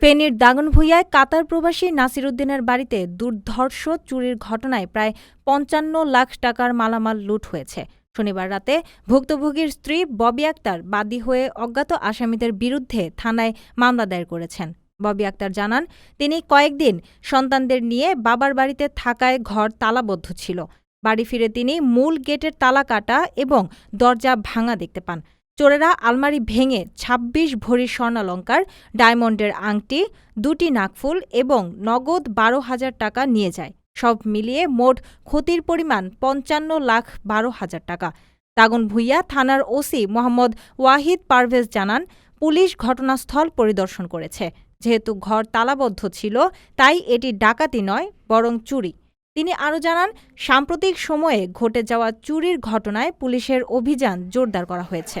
ফেনীর দাগনভূঞায় কাতার প্রবাসী নাসির উদ্দিনের বাড়িতে দুর্ধর্ষ চুরির ঘটনায় প্রায় পঞ্চান্ন লাখ টাকার মালামাল লুট হয়েছে। শনিবার রাতে ভুক্তভোগীর স্ত্রী ববি আক্তার বাদী হয়ে অজ্ঞাত আসামিদের বিরুদ্ধে থানায় মামলা দায়ের করেছেন। ববি আক্তার জানান, তিনি কয়েকদিন সন্তানদের নিয়ে বাবার বাড়িতে থাকায় ঘর তালাবদ্ধ ছিল। বাড়ি ফিরে তিনি মূল গেটের তালা কাটা এবং দরজা ভাঙা দেখতে পান। চোরেরা আলমারি ভেঙে ২৬ ভরি স্বর্ণালঙ্কার, ডায়মন্ডের আংটি, দুটি নাকফুল এবং নগদ বারো হাজার টাকা নিয়ে যায়। সব মিলিয়ে মোট ক্ষতির পরিমাণ পঞ্চান্ন লাখ বারো হাজার টাকা। দাগন ভুইয়া থানার ওসি মোহাম্মদ ওয়াহিদ পারভেজ জানান, পুলিশ ঘটনাস্থল পরিদর্শন করেছে। যেহেতু ঘর তালাবদ্ধ ছিল, তাই এটি ডাকাতি নয়, বরং চুরি। তিনি আরও জানান, সাম্প্রতিক সময়ে ঘটে যাওয়া চুরির ঘটনায় পুলিশের অভিযান জোরদার করা হয়েছে।